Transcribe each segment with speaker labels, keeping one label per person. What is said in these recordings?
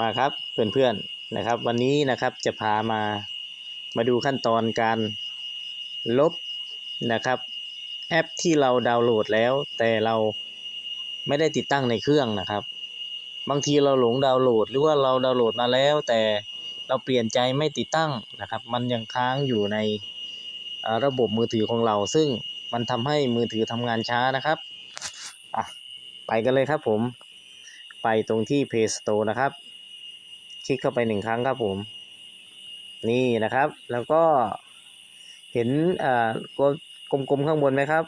Speaker 1: มาครับเพื่อนๆนะครับ วันนี้นะครับจะพามามาดูขั้นตอนการลบนะครับ แอปที่เราดาวน์โหลดแล้ว แต่เราไม่ได้ติดตั้งในเครื่องนะครับ บางทีเราหลงดาวน์โหลด หรือว่าเราดาวน์โหลดมาแล้ว แต่เราเปลี่ยนใจไม่ติดตั้งนะครับ มันยังค้างอยู่ในระบบมือถือของเรา ซึ่งมันทำให้มือถือทำงานช้านะครับอะไปกันเลยครับผมไปตรงที่ Play Store นะครับ คลิกเข้าไปหนึ่งครั้งครับผม นี่นะครับ แล้วก็เห็นอ่ากลมๆข้างบนไหมครับ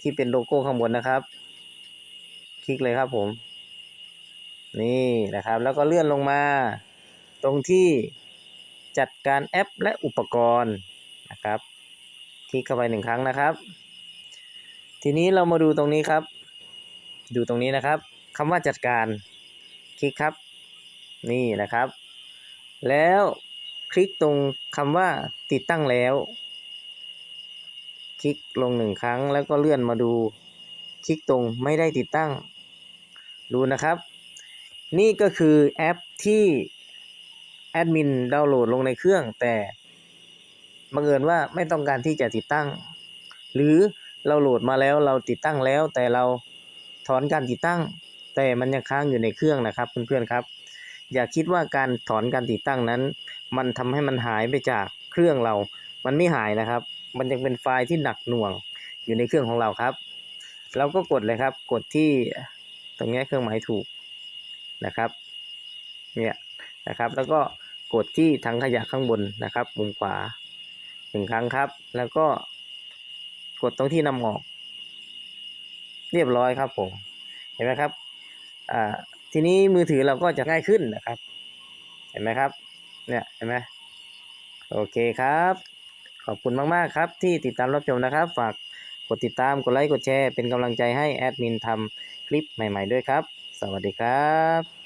Speaker 1: ที่เป็นโลโก้ข้างบนนะครับ คลิกเลยครับผม นี่นะครับ แล้วก็เลื่อนลงมา ตรงที่จัดการแอปและอุปกรณ์นะครับ คลิกเข้าไปหนึ่งครั้งนะครับ ทีนี้เรามาดูตรงนี้ครับ ดูตรงนี้นะครับคำว่าจัดการ คลิกครับ นี่นะครับ แล้วคลิกตรงคำว่าติดตั้งแล้ว คลิกลงหนึ่งครั้งแล้วก็เลื่อนมาดู คลิกตรงไม่ได้ติดตั้ง ดูนะครับ นี่ก็คือแอปที่แอดมินดาวน์โหลดลงในเครื่อง แต่บังเอิญว่าไม่ต้องการที่จะติดตั้ง หรือเราโหลดมาแล้วเราติดตั้งแล้ว แต่เราถอนการติดตั้ง แต่มันยังค้างอยู่ในเครื่องนะครับเพื่อนๆครับ อย่าคิดว่าการถอนการติดตั้งนั้น มันทำให้มันหายไปจากเครื่องเรา มันไม่หายนะครับ มันยังเป็นไฟล์ที่หนักหน่วงอยู่ในเครื่องของเราครับ เราก็กดเลยครับ กดที่ตรงนี้เครื่องหมายถูกนะครับ เนี่ยนะครับ แล้วก็กดที่ถังขยะข้างบนนะครับ มุมขวาหนึ่งครั้งครับ แล้วก็กดตรงที่นำออก เรียบร้อยครับผม เห็นไหมครับ อ่า ทีนี้มือถือเราก็จะง่ายขึ้นนะครับ เห็นไหมครับ เนี่ยเห็นไหมโอเคครับ ขอบคุณมาก ๆ ครับ ที่ติดตามรับชมนะครับ ฝากกดติดตามกดไลค์กดแชร์เป็นกำลังใจให้แอดมินทำคลิปใหม่ ๆ ด้วยครับ สวัสดีครับ